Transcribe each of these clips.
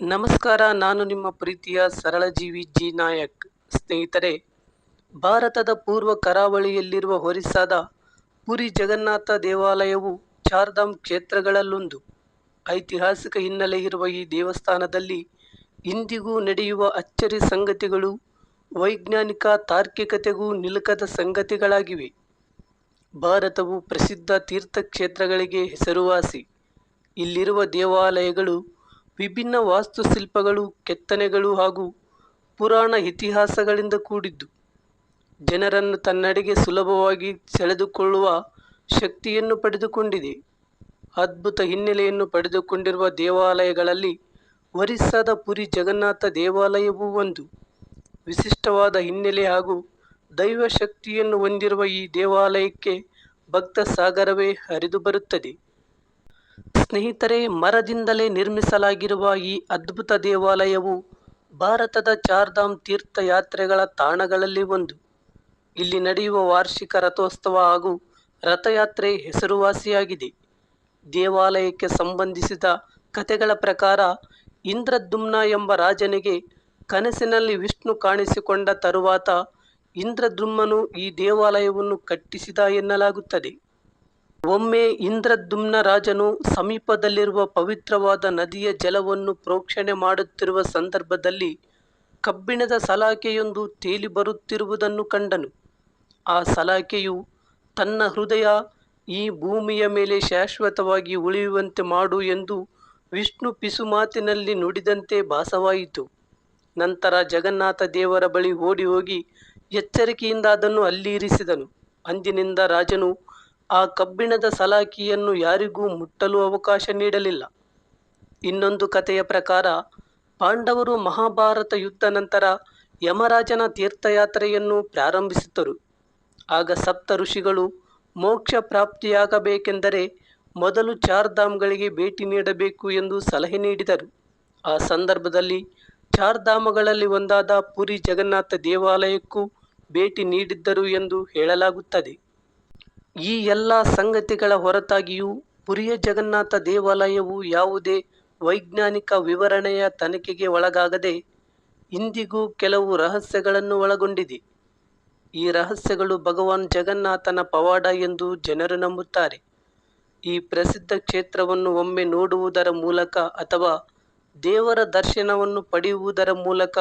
ನಮಸ್ಕಾರ, ನಾನು ನಿಮ್ಮ ಪ್ರೀತಿಯ ಸರಳಜೀವಿ ಜಿ ನಾಯಕ್. ಸ್ನೇಹಿತರೆ, ಭಾರತದ ಪೂರ್ವ ಕರಾವಳಿಯಲ್ಲಿರುವ ಒರಿಸ್ಸಾದ ಪುರಿ ಜಗನ್ನಾಥ ದೇವಾಲಯವು ಚಾರ್ಧಾಮ್ ಕ್ಷೇತ್ರಗಳಲ್ಲೊಂದು. ಐತಿಹಾಸಿಕ ಹಿನ್ನೆಲೆ ಇರುವ ಈ ದೇವಸ್ಥಾನದಲ್ಲಿ ಇಂದಿಗೂ ನಡೆಯುವ ಅಚ್ಚರಿ ಸಂಗತಿಗಳು, ವೈಜ್ಞಾನಿಕ ತಾರ್ಕಿಕತೆಗೂ ನಿಲುಕದ ಸಂಗತಿಗಳಾಗಿವೆ. ಭಾರತವು ಪ್ರಸಿದ್ಧ ತೀರ್ಥಕ್ಷೇತ್ರಗಳಿಗೆ ಹೆಸರುವಾಸಿ. ಇಲ್ಲಿರುವ ದೇವಾಲಯಗಳು ವಿಭಿನ್ನ ವಾಸ್ತುಶಿಲ್ಪಗಳು, ಕೆತ್ತನೆಗಳು ಹಾಗೂ ಪುರಾಣ ಇತಿಹಾಸಗಳಿಂದ ಕೂಡಿದ್ದು. ಜನರನ್ನು ತನ್ನೆಡೆಗೆ ಸುಲಭವಾಗಿ ಸೆಳೆದುಕೊಳ್ಳುವ ಶಕ್ತಿಯನ್ನು ಪಡೆದುಕೊಂಡಿದೆ. ಅದ್ಭುತ ಹಿನ್ನೆಲೆಯನ್ನು ಪಡೆದುಕೊಂಡಿರುವ ದೇವಾಲಯಗಳಲ್ಲಿ ಒರಿಸ್ಸಾದ ಪುರಿ ಜಗನ್ನಾಥ ದೇವಾಲಯವೂ ಒಂದು. ವಿಶಿಷ್ಟವಾದ ಹಿನ್ನೆಲೆ ಹಾಗೂ ದೈವ ಶಕ್ತಿಯನ್ನು ಹೊಂದಿರುವ ಈ ದೇವಾಲಯಕ್ಕೆ ಭಕ್ತ ಸಾಗರವೇ ಹರಿದು ಬರುತ್ತದೆ. ಸ್ನೇಹಿತರೆ, ಮರದಿಂದಲೇ ನಿರ್ಮಿಸಲಾಗಿರುವ ಈ ಅದ್ಭುತ ದೇವಾಲಯವು ಭಾರತದ ಚಾರ್ಧಾಮ್ ತೀರ್ಥಯಾತ್ರೆಗಳ ತಾಣಗಳಲ್ಲಿ ಒಂದು. ಇಲ್ಲಿ ನಡೆಯುವ ವಾರ್ಷಿಕ ರಥೋತ್ಸವ ಹಾಗೂ ರಥಯಾತ್ರೆ ಹೆಸರುವಾಸಿಯಾಗಿದೆ. ದೇವಾಲಯಕ್ಕೆ ಸಂಬಂಧಿಸಿದ ಕಥೆಗಳ ಪ್ರಕಾರ, ಇಂದ್ರದ್ಯುಮ್ನ ಎಂಬ ರಾಜನಿಗೆ ಕನಸಿನಲ್ಲಿ ವಿಷ್ಣು ಕಾಣಿಸಿಕೊಂಡ ತರುವಾತ ಇಂದ್ರದ್ಯುಮ್ನನು ಈ ದೇವಾಲಯವನ್ನು ಕಟ್ಟಿಸಿದ ಎನ್ನಲಾಗುತ್ತದೆ. ಒಮ್ಮೆ ಇಂದ್ರದ್ಯುಮ್ನ ರಾಜನು ಸಮೀಪದಲ್ಲಿರುವ ಪವಿತ್ರವಾದ ನದಿಯ ಜಲವನ್ನು ಪ್ರೋಕ್ಷಣೆ ಮಾಡುತ್ತಿರುವ ಸಂದರ್ಭದಲ್ಲಿ ಕಬ್ಬಿಣದ ಸಲಾಕೆಯೊಂದು ತೇಲಿ ಬರುತ್ತಿರುವುದನ್ನು ಕಂಡನು. ಆ ಸಲಾಕೆಯು ತನ್ನ ಹೃದಯ ಈ ಭೂಮಿಯ ಮೇಲೆ ಶಾಶ್ವತವಾಗಿ ಉಳಿಯುವಂತೆ ಮಾಡು ಎಂದು ವಿಷ್ಣು ಪಿಸುಮಾತಿನಲ್ಲಿ ನುಡಿದಂತೆ ಭಾಸವಾಯಿತು. ನಂತರ ಜಗನ್ನಾಥ ದೇವರ ಬಳಿ ಓಡಿ ಹೋಗಿ ಎಚ್ಚರಿಕೆಯಿಂದ ಅದನ್ನು ಅಲ್ಲಿ ಇರಿಸಿದನು ಅಂದಿನಿಂದ ರಾಜನು ಆ ಕಬ್ಬಿಣದ ಸಲಾಕಿಯನ್ನು ಯಾರಿಗೂ ಮುಟ್ಟಲು ಅವಕಾಶ ನೀಡಲಿಲ್ಲ. ಇನ್ನೊಂದು ಕಥೆಯ ಪ್ರಕಾರ, ಪಾಂಡವರು ಮಹಾಭಾರತ ಯುದ್ಧ ನಂತರ ಯಮರಾಜನ ತೀರ್ಥಯಾತ್ರೆಯನ್ನು ಪ್ರಾರಂಭಿಸಿದರು ಆಗ ಸಪ್ತ ಋಷಿಗಳು ಮೋಕ್ಷ ಪ್ರಾಪ್ತಿಯಾಗಬೇಕೆಂದರೆ ಮೊದಲು ಚಾರ್ಧಾಮ್ಗಳಿಗೆ ಭೇಟಿ ನೀಡಬೇಕು ಎಂದು ಸಲಹೆ ನೀಡಿದರು. ಆ ಸಂದರ್ಭದಲ್ಲಿ ಚಾರ್ಧಾಮಗಳಲ್ಲಿ ಒಂದಾದ ಪುರಿ ಜಗನ್ನಾಥ ದೇವಾಲಯಕ್ಕೂ ಭೇಟಿ ನೀಡಿದ್ದರು ಎಂದು ಹೇಳಲಾಗುತ್ತದೆ. ಈ ಎಲ್ಲ ಸಂಗತಿಗಳ ಹೊರತಾಗಿಯೂ ಪುರಿಯ ಜಗನ್ನಾಥ ದೇವಾಲಯವು ಯಾವುದೇ ವೈಜ್ಞಾನಿಕ ವಿವರಣೆಯ ತನಿಖೆಗೆ ಒಳಗಾಗದೆ ಇಂದಿಗೂ ಕೆಲವು ರಹಸ್ಯಗಳನ್ನು ಒಳಗೊಂಡಿದೆ. ಈ ರಹಸ್ಯಗಳು ಭಗವಾನ್ ಜಗನ್ನಾಥನ ಪವಾಡ ಎಂದು ಜನರು ನಂಬುತ್ತಾರೆ. ಈ ಪ್ರಸಿದ್ಧ ಕ್ಷೇತ್ರವನ್ನು ಒಮ್ಮೆ ನೋಡುವುದರ ಮೂಲಕ ಅಥವಾ ದೇವರ ದರ್ಶನವನ್ನು ಪಡೆಯುವುದರ ಮೂಲಕ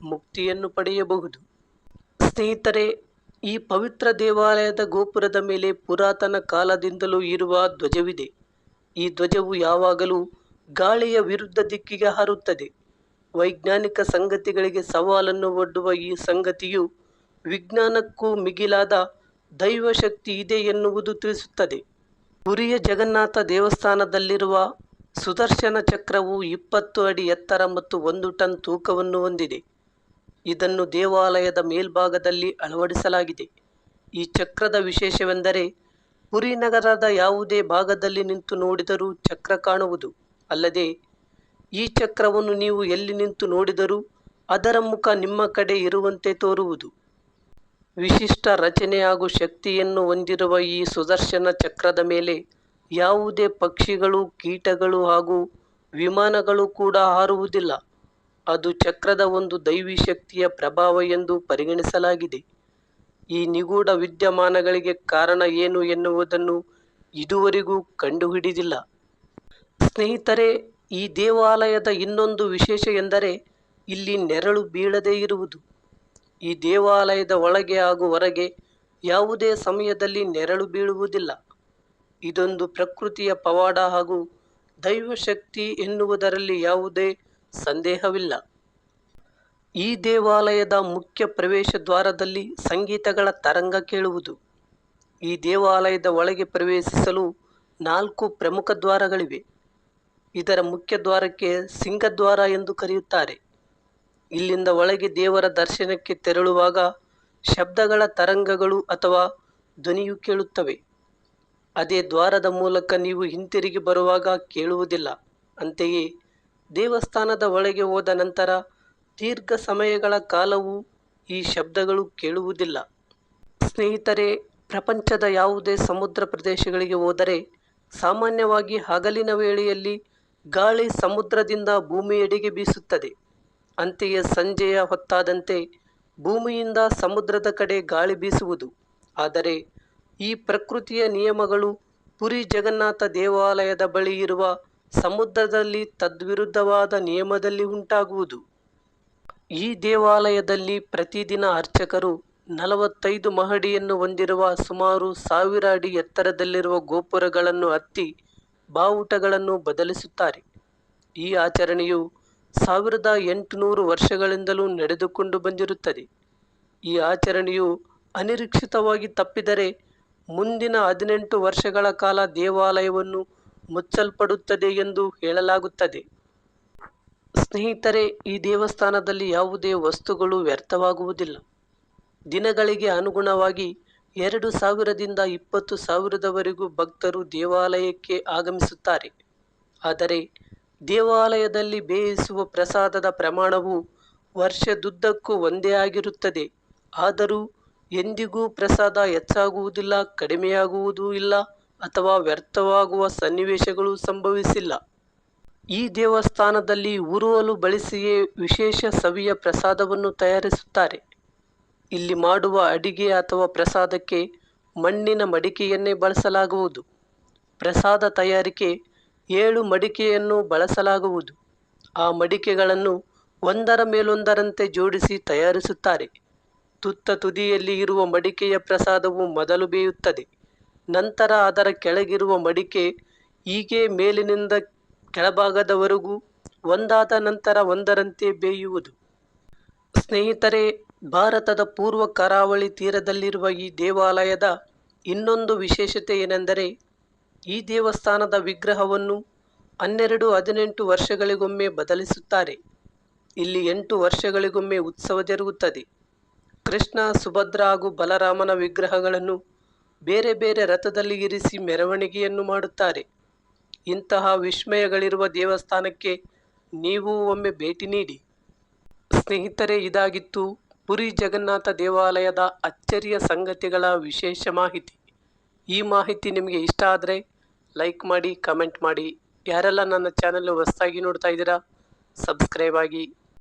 ಮುಕ್ತಿಯನ್ನು ಪಡೆಯಬಹುದು. ಸ್ನೇಹಿತರೆ ಈ ಪವಿತ್ರ ದೇವಾಲಯದ ಗೋಪುರದ ಮೇಲೆ ಪುರಾತನ ಕಾಲದಿಂದಲೂ ಇರುವ ಧ್ವಜವಿದೆ. ಈ ಧ್ವಜವು ಯಾವಾಗಲೂ ಗಾಳಿಯ ವಿರುದ್ಧ ದಿಕ್ಕಿಗೆ ಹಾರುತ್ತದೆ. ವೈಜ್ಞಾನಿಕ ಸಂಗತಿಗಳಿಗೆ ಸವಾಲನ್ನು ಒಡ್ಡುವ ಈ ಸಂಗತಿಯು ವಿಜ್ಞಾನಕ್ಕೂ ಮಿಗಿಲಾದ ದೈವಶಕ್ತಿ ಇದೆ ಎನ್ನುವುದು ತಿಳಿಸುತ್ತದೆ. ಪುರಿಯ ಜಗನ್ನಾಥ ದೇವಸ್ಥಾನದಲ್ಲಿರುವ ಸುದರ್ಶನ ಚಕ್ರವು ಇಪ್ಪತ್ತು ಅಡಿ ಎತ್ತರ ಮತ್ತು ಒಂದು ಟನ್ ತೂಕವನ್ನು ಹೊಂದಿದೆ. ಇದನ್ನು ದೇವಾಲಯದ ಮೇಲ್ಭಾಗದಲ್ಲಿ ಅಳವಡಿಸಲಾಗಿದೆ. ಈ ಚಕ್ರದ ವಿಶೇಷವೆಂದರೆ ಪುರಿ ನಗರದ ಯಾವುದೇ ಭಾಗದಲ್ಲಿ ನಿಂತು ನೋಡಿದರೂ ಚಕ್ರ ಕಾಣುವುದು. ಅಲ್ಲದೆ, ಈ ಚಕ್ರವನ್ನು ನೀವು ಎಲ್ಲಿ ನಿಂತು ನೋಡಿದರೂ ಅದರ ಮುಖ ನಿಮ್ಮ ಕಡೆ ಇರುವಂತೆ ತೋರುವುದು. ವಿಶಿಷ್ಟ ರಚನೆ ಹಾಗೂ ಶಕ್ತಿಯನ್ನು ಹೊಂದಿರುವ ಈ ಸುದರ್ಶನ ಚಕ್ರದ ಮೇಲೆ ಯಾವುದೇ ಪಕ್ಷಿಗಳು, ಕೀಟಗಳು ಹಾಗೂ ವಿಮಾನಗಳು ಕೂಡ ಹಾರುವುದಿಲ್ಲ. ಅದು ಚಕ್ರದ ಒಂದು ದೈವಿ ಶಕ್ತಿಯ ಪ್ರಭಾವ ಎಂದು ಪರಿಗಣಿಸಲಾಗಿದೆ. ಈ ನಿಗೂಢ ವಿದ್ಯಮಾನಗಳಿಗೆ ಕಾರಣ ಏನು ಎನ್ನುವುದನ್ನು ಇದುವರೆಗೂ ಕಂಡುಹಿಡಿದಿಲ್ಲ. ಸ್ನೇಹಿತರೆ, ಈ ದೇವಾಲಯದ ಇನ್ನೊಂದು ವಿಶೇಷ ಎಂದರೆ ಇಲ್ಲಿ ನೆರಳು ಬೀಳದೇ ಇರುವುದು. ಈ ದೇವಾಲಯದ ಒಳಗೆ ಹಾಗೂ ಹೊರಗೆ ಯಾವುದೇ ಸಮಯದಲ್ಲಿ ನೆರಳು ಬೀಳುವುದಿಲ್ಲ. ಇದೊಂದು ಪ್ರಕೃತಿಯ ಪವಾಡ ಹಾಗೂ ದೈವಶಕ್ತಿ ಎನ್ನುವುದರಲ್ಲಿ ಯಾವುದೇ ಸಂದೇಹವಿಲ್ಲ. ಈ ದೇವಾಲಯದ ಮುಖ್ಯ ಪ್ರವೇಶ ದ್ವಾರದಲ್ಲಿ ಸಂಗೀತಗಳ ತರಂಗ ಕೇಳುವುದು. ಈ ದೇವಾಲಯದ ಒಳಗೆ ಪ್ರವೇಶಿಸಲು ನಾಲ್ಕು ಪ್ರಮುಖ ದ್ವಾರಗಳಿವೆ. ಇದರ ಮುಖ್ಯ ದ್ವಾರಕ್ಕೆ ಸಿಂಗದ್ವಾರ ಎಂದು ಕರೆಯುತ್ತಾರೆ. ಇಲ್ಲಿಂದ ಒಳಗೆ ದೇವರ ದರ್ಶನಕ್ಕೆ ತೆರಳುವಾಗ ಶಬ್ದಗಳ ತರಂಗಗಳು ಅಥವಾ ಧ್ವನಿಯು ಕೇಳುತ್ತವೆ. ಅದೇ ದ್ವಾರದ ಮೂಲಕ ನೀವು ಹಿಂತಿರುಗಿ ಬರುವಾಗ ಕೇಳುವುದಿಲ್ಲ. ಅಂತೆಯೇ ದೇವಸ್ಥಾನದ ಒಳಗೆ ಹೋದ ನಂತರ ದೀರ್ಘ ಸಮಯಗಳ ಕಾಲವೂ ಈ ಶಬ್ದಗಳು ಕೇಳುವುದಿಲ್ಲ. ಸ್ನೇಹಿತರೆ, ಪ್ರಪಂಚದ ಯಾವುದೇ ಸಮುದ್ರ ಪ್ರದೇಶಗಳಿಗೆ ಹೋದರೆ ಸಾಮಾನ್ಯವಾಗಿ ಹಗಲಿನ ವೇಳೆಯಲ್ಲಿ ಗಾಳಿ ಸಮುದ್ರದಿಂದ ಭೂಮಿಯೆಡೆಗೆ ಬೀಸುತ್ತದೆ. ಅಂತೆಯೇ ಸಂಜೆಯ ಹೊತ್ತಾದಂತೆ ಭೂಮಿಯಿಂದ ಸಮುದ್ರದ ಕಡೆ ಗಾಳಿ ಬೀಸುವುದು. ಆದರೆ ಈ ಪ್ರಕೃತಿಯ ನಿಯಮಗಳು ಪುರಿ ಜಗನ್ನಾಥ ದೇವಾಲಯದ ಬಳಿ ಇರುವ ಸಮುದ್ರದಲ್ಲಿ ತದ್ವಿರುದ್ಧವಾದ ನಿಯಮದಲ್ಲಿ ಉಂಟಾಗುವುದು. ಈ ದೇವಾಲಯದಲ್ಲಿ ಪ್ರತಿದಿನ ಅರ್ಚಕರು ನಲವತ್ತೈದು ಮಹಡಿಯನ್ನು ಹೊಂದಿರುವ ಸುಮಾರು ಸಾವಿರ ಅಡಿ ಎತ್ತರದಲ್ಲಿರುವ ಗೋಪುರಗಳನ್ನು ಹತ್ತಿ ಬಾವುಟಗಳನ್ನು ಬದಲಿಸುತ್ತಾರೆ. ಈ ಆಚರಣೆಯು ಸಾವಿರದ ಎಂಟುನೂರು ವರ್ಷಗಳಿಂದಲೂ ನಡೆದುಕೊಂಡು ಬಂದಿರುತ್ತದೆ. ಈ ಆಚರಣೆಯು ಅನಿರೀಕ್ಷಿತವಾಗಿ ತಪ್ಪಿದರೆ ಮುಂದಿನ ಹದಿನೆಂಟು ವರ್ಷಗಳ ಕಾಲ ದೇವಾಲಯವನ್ನು ಮುಚ್ಚಲ್ಪಡುತ್ತದೆ ಎಂದು ಹೇಳಲಾಗುತ್ತದೆ. ಸ್ನೇಹಿತರೆ, ಈ ದೇವಸ್ಥಾನದಲ್ಲಿ ಯಾವುದೇ ವಸ್ತುಗಳು ವ್ಯರ್ಥವಾಗುವುದಿಲ್ಲ. ದಿನಗಳಿಗೆ ಅನುಗುಣವಾಗಿ ಎರಡು ಸಾವಿರದಿಂದ ಇಪ್ಪತ್ತು ಸಾವಿರದವರೆಗೂ ಭಕ್ತರು ದೇವಾಲಯಕ್ಕೆ ಆಗಮಿಸುತ್ತಾರೆ. ಆದರೆ, ದೇವಾಲಯದಲ್ಲಿ ಬೇಯಿಸುವ ಪ್ರಸಾದದ ಪ್ರಮಾಣವು ವರ್ಷದುದ್ದಕ್ಕೂ ಒಂದೇ ಆಗಿರುತ್ತದೆ. ಆದರೂ, ಎಂದಿಗೂ ಪ್ರಸಾದ ಹೆಚ್ಚಾಗುವುದಿಲ್ಲ, ಕಡಿಮೆಯಾಗುವುದೂ ಇಲ್ಲ. ಅಥವಾ ವ್ಯರ್ಥವಾಗುವ ಸನ್ನಿವೇಶಗಳು ಸಂಭವಿಸಿಲ್ಲ. ಈ ದೇವಸ್ಥಾನದಲ್ಲಿ ಉರುವಲು ಬಳಸಿಯೇ ವಿಶೇಷ ಸವಿಯ ಪ್ರಸಾದವನ್ನು ತಯಾರಿಸುತ್ತಾರೆ. ಇಲ್ಲಿ ಮಾಡುವ ಅಡಿಗೆ ಅಥವಾ ಪ್ರಸಾದಕ್ಕೆ ಮಣ್ಣಿನ ಮಡಿಕೆಯನ್ನೇ ಬಳಸಲಾಗುವುದು. ಪ್ರಸಾದ ತಯಾರಿಕೆ ಏಳು ಮಡಿಕೆಯನ್ನು ಬಳಸಲಾಗುವುದು. ಆ ಮಡಿಕೆಗಳನ್ನು ಒಂದರ ಮೇಲೊಂದರಂತೆ ಜೋಡಿಸಿ ತಯಾರಿಸುತ್ತಾರೆ. ತುತ್ತ ತುದಿಯಲ್ಲಿ ಇರುವ ಮಡಿಕೆಯ ಪ್ರಸಾದವು ಮೊದಲು ಬೇಯುತ್ತದೆ. ನಂತರ ಅದರ ಕೆಳಗಿರುವ ಮಡಿಕೆ ಹೀಗೆ ಮೇಲಿನಿಂದ ಕೆಳಭಾಗದವರೆಗೂ ಒಂದಾದ ನಂತರ ಒಂದರಂತೆ ಬೇಯುವುದು. ಸ್ನೇಹಿತರೆ, ಭಾರತದ ಪೂರ್ವ ಕರಾವಳಿ ತೀರದಲ್ಲಿರುವ ಈ ದೇವಾಲಯದ ಇನ್ನೊಂದು ವಿಶೇಷತೆ ಏನೆಂದರೆ ಈ ದೇವಸ್ಥಾನದ ವಿಗ್ರಹವನ್ನು ಹನ್ನೆರಡು ಹದಿನೆಂಟು ವರ್ಷಗಳಿಗೊಮ್ಮೆ ಬದಲಿಸುತ್ತಾರೆ. ಇಲ್ಲಿ ಎಂಟು ವರ್ಷಗಳಿಗೊಮ್ಮೆ ಉತ್ಸವ ಜರುಗುತ್ತದೆ. ಕೃಷ್ಣ, ಸುಭದ್ರ ಹಾಗೂ ಬಲರಾಮನ ವಿಗ್ರಹಗಳನ್ನು ಬೇರೆ ಬೇರೆ ರಥದಲ್ಲಿ ಇರಿಸಿ ಮೆರವಣಿಗೆಯನ್ನು ಮಾಡುತ್ತಾರೆ. ಇಂತಹ ವಿಸ್ಮಯಗಳಿರುವ ದೇವಸ್ಥಾನಕ್ಕೆ ನೀವು ಒಮ್ಮೆ ಭೇಟಿ ನೀಡಿ. ಸ್ನೇಹಿತರೆ, ಇದಾಗಿತ್ತು ಪುರಿ ಜಗನ್ನಾಥ ದೇವಾಲಯದ ಅಚ್ಚರಿಯ ಸಂಗತಿಗಳ ವಿಶೇಷ ಮಾಹಿತಿ. ಈ ಮಾಹಿತಿ ನಿಮಗೆ ಇಷ್ಟ ಆದರೆ ಲೈಕ್ ಮಾಡಿ, ಕಮೆಂಟ್ ಮಾಡಿ. ಯಾರೆಲ್ಲ ನನ್ನ ಚಾನಲ್ ಹೊಸದಾಗಿ ನೋಡ್ತಾ ಇದ್ದೀರಾ, ಸಬ್ಸ್ಕ್ರೈಬ್ ಆಗಿ.